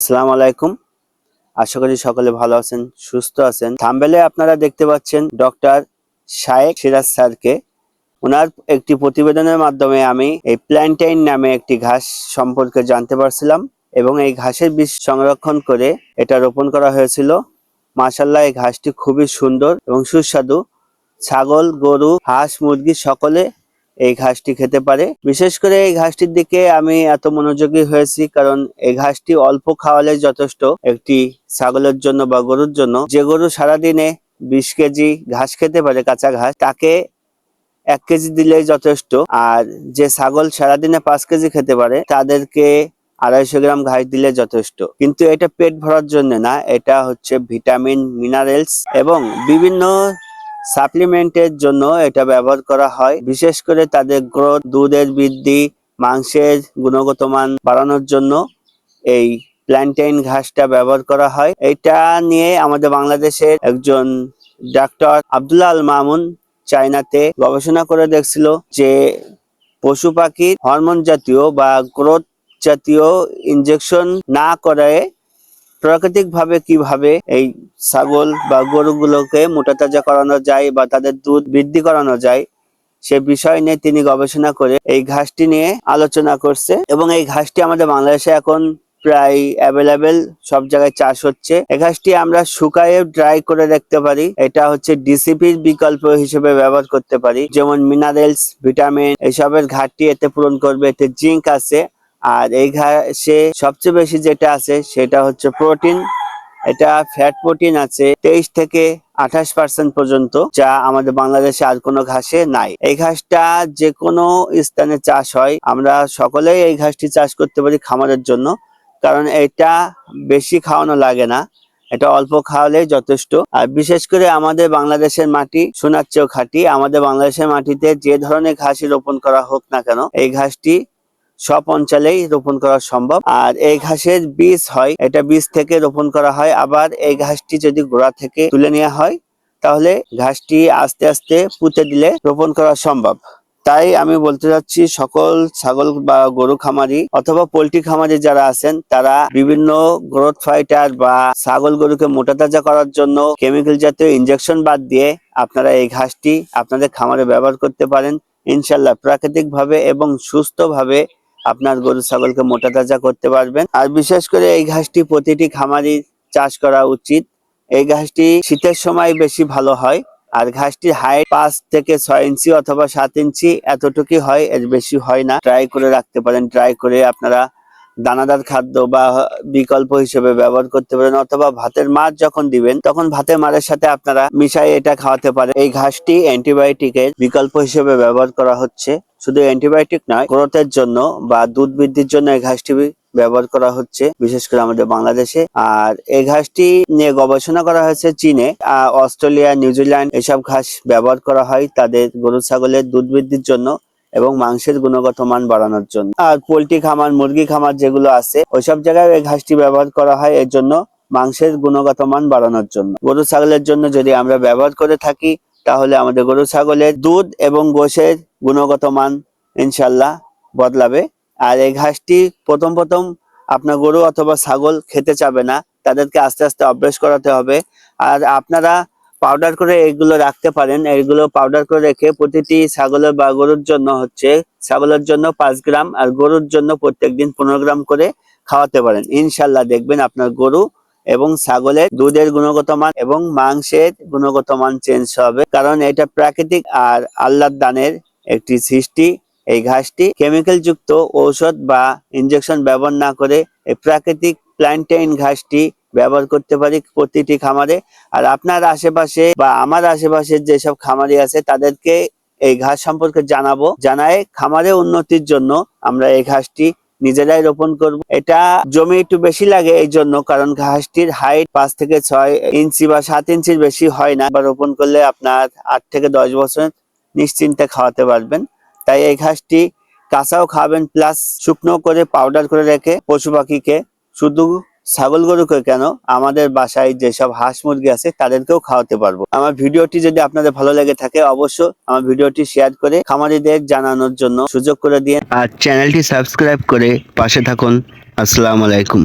আসসালামু আলাইকুম। আশা করি সকলে ভালো আছেন, সুস্থ আছেন। থাম্বেলে আপনারা দেখতে পাচ্ছেন ডক্টর শায়েক সিরাজ স্যারকে। ওনার একটি প্রতিবেদনের মাধ্যমে আমি এই প্ল্যান্টাইন নামে একটি ঘাস সম্পর্কে জানতে পারছিলাম এবং এই ঘাসের বীজ সংরক্ষণ করে এটা রোপণ করা হয়েছিল। মাশাল্লাহ এই ঘাসটি খুবই সুন্দর এবং সুস্বাদু। ছাগল, গরু, হাঁস, মুরগি সকলে এই ঘাসটি খেতে পারে। বিশেষ করে এই ঘাসটির দিকে আমি এত মনোযোগী হয়েছি কারণ এই ঘাসটি অল্প খাওয়ালে যথেষ্ট একটি ছাগলের জন্য বা গরুর জন্য। যে গরু সারাদিনে বিশ কেজি ঘাস খেতে পারে, কাঁচা ঘাস, তাকে এক কেজি দিলেই যথেষ্ট। আর যে ছাগল সারাদিনে পাঁচ কেজি খেতে পারে, তাদেরকে আড়াইশো গ্রাম ঘাস দিলে যথেষ্ট। কিন্তু এটা পেট ভরার জন্য না, এটা হচ্ছে ভিটামিন, মিনারেলস এবং বিভিন্ন সাপ্লিমেন্টের জন্য এটা ব্যবহার করা হয়। বিশেষ করে তাদের গ্রোথ, দুধের বৃদ্ধি, মাংসের গুণগত মান বাড়ানোর জন্য এই প্ল্যান্টেইন ঘাসটা ব্যবহার করা হয়। এটা নিয়ে আমাদের বাংলাদেশের একজন ডাক্তার আব্দুল্লাহ আল মামুন চায়নাতে গবেষণা করে দেখছিল যে পশু পাখির হরমোন জাতীয় বা গ্রোথ জাতীয় ইনজেকশন না করে প্রাকৃতিকভাবে কীভাবে এই ছাগল বা গরুগুলোকে মোটা তাজা করানো যায় বা তাদের দুধ বৃদ্ধি করানো যায়, সে বিষয় নিয়ে তিনি গবেষণা করে এই ঘাসটি নিয়ে আলোচনা করছে। এবং এই ঘাসটি আমাদের বাংলাদেশে এখন প্রায় অ্যাভেলেবেল সব জায়গায় চাষ হচ্ছে। এই ঘাসটি আমরা শুকায়ে ড্রাই করে রাখতে পারি। এটা হচ্ছে ডিসিপির বিকল্প হিসেবে ব্যবহার করতে পারি। যেমন মিনারেলস ভিটামিন এসবের ঘাটতি এতে পূরণ করবে। এতে জিঙ্ক আছে। আর এই ঘাসে সবচেয়ে বেশি যেটা আছে সেটা হচ্ছে প্রোটিন। এটা ফ্যাট প্রোটিন আছে তেইশ থেকে আঠাশ পার্সেন্ট পর্যন্ত, যা আমাদের বাংলাদেশে আর কোনো ঘাসে নাই। এই ঘাসটা যে কোনো স্থানে চাষ হয়। আমরা সকলেই এই ঘাসটি চাষ করতে পারি খামারের জন্য, কারণ এটা বেশি খাওয়ানো লাগে না। এটা অল্প খাওয়ালেই যথেষ্ট। আর বিশেষ করে আমাদের বাংলাদেশের মাটি, সোনার চেয়েও খাঁটি। আমাদের বাংলাদেশের মাটিতে যে ধরনের ঘাসই রোপণ করা হোক না কেন, এই ঘাসটি সব অঞ্চলেই রোপণ করা সম্ভব। আর এই ঘাসের বীজ হয়, এটা বীজ থেকে রোপণ করা হয়। আবার এই ঘাসটি যদি গোড়া থেকে তুলে নেওয়া হয়, তাহলে ঘাসটি আস্তে আস্তে পুঁতে দিলে রোপণ করা সম্ভব। তাই আমি বলতে চাচ্ছি, সকল ছাগল বা গরু খামারি অথবা পোল্ট্রি খামারি যারা আছেন, তারা বিভিন্ন গ্রোথ ফাইটার বা ছাগল গরুকে মোটা তাজা করার জন্য কেমিক্যাল জাতীয় ইনজেকশন বাদ দিয়ে আপনারা এই ঘাসটি আপনাদের খামারে ব্যবহার করতে পারেন। ইনশাল্লাহ প্রাকৃতিক ভাবে এবং সুস্থ ভাবে আপনার গরু, ছাগলকে মোটা তাজা করতে পারবেন। আর বিশেষ করে এই ঘাসটি প্রতিটি খামারি চাষ করা উচিত। এই ঘাসটি শীতের সময় বেশি ভালো হয়। আর ঘাসটির হাইট পাঁচ থেকে ছয় ইঞ্চি অথবা সাত ইঞ্চি এতটুকুই হয়, এর বেশি হয় না। ট্রাই করে রাখতে পারেন। ট্রাই করে আপনারা দানাদার খাদ্য বা বিকল্প হিসেবে ব্যবহার করতে পারেন। অথবা ভাতের মাছ যখন দিবেন, তখন ভাতের মারের সাথে আপনারা মিশাই এটা খাওয়াতে পারেন। এই ঘাসটি অ্যান্টিবায়োটিকের বিকল্প হিসেবে ব্যবহার করা হচ্ছে। শুধু অ্যান্টিবায়োটিক নয়, গ্রোথের জন্য বা দুধ বৃদ্ধির জন্য এই ঘাসটি ব্যবহার করা হচ্ছে, বিশেষ করে আমাদের বাংলাদেশে। আর এই ঘাসটি নিয়ে গবেষণা করা হয়েছে চীনে। অস্ট্রেলিয়া নিউজিল্যান্ড এসব ঘাস ব্যবহার করা হয় তাদের গরু, ছাগলের দুধ বৃদ্ধির জন্য এবং মাংসের গুণগত মান বাড়ানোর জন্য। আর পোল্ট্রি খামার, মুরগি খামার যেগুলো আছে, ওইসব জায়গায় এই ঘাসটি ব্যবহার করা হয়। এর জন্য মাংসের গুণগত মান বাড়ানোর জন্য। গরু, ছাগলের জন্য যদি আমরা ব্যবহার করে থাকি তাহলে আমাদের গরু, ছাগলের দুধ এবং গোশের গুণগত মান ইনশাল্লাহ বদলাবে। আর এই ঘাসটি প্রথম প্রথম আপনার গরু অথবা ছাগল খেতে চাবে না, তাদেরকে আস্তে আস্তে অভ্যেস করাতে হবে। আর আপনারা পাউডার করে এগুলো রাখতে পারেন। এগুলো পাউডার করে রেখে প্রতিটি ছাগলের বা গরুর জন্য হচ্ছে ছাগলের জন্য পাঁচ গ্রাম আর গরুর জন্য প্রত্যেকদিন পনেরো গ্রাম করে খাওয়াতে পারেন। ইনশাল্লাহ দেখবেন আপনার গরু এবং ছাগলের দুধের গুণগত মান এবং মাংসের গুণগত মান চেঞ্জ হবে। কারণ এটা প্রাকৃতিক আর আল্লাহর দানের একটি সৃষ্টি। এই ঘাসটি কেমিক্যাল যুক্ত ঔষধ বা ইনজেকশন ব্যবহার না করে এই প্রাকৃতিক প্ল্যান্টেইন ঘাসটি ব্যবহার করতে পারি প্রতিটি খামারে। আর আপনার আশেপাশে বা আমার আশেপাশে যেসব খামারি আছে, তাদেরকে এই ঘাস সম্পর্কে জানাব। জানায় খামারে উন্নতির জন্য আমরা এই ঘাসটি নিজেরাই রোপণ করব। এটা জমি একটু বেশি লাগে এই জন্য কারণ ঘাসটির হাইট পাঁচ থেকে ছয় ইঞ্চি বা সাত ইঞ্চির বেশি হয় না। বা রোপণ করলে আপনার আট থেকে দশ বছর নিশ্চিন্তে খাওয়াতে পারবেন। তাই এই ঘাসটি কাঁচাও খাবেন প্লাস শুকনো করে পাউডার করে রেখে পশু পাখিকে শুধু ছাগল গরুকে কেন আমাদের বাসায় যেসব হাঁস মুরগি আছে তাদেরকেও খাওয়াতে পারব। আমার ভিডিওটি যদি আপনাদের ভালো লেগে থাকে অবশ্য আমার ভিডিওটি শেয়ার করে খামারিদের জানানোর জন্য সুযোগ করে দিয়ে আর চ্যানেলটি সাবস্ক্রাইব করে পাশে থাকুন। আসসালামু আলাইকুম।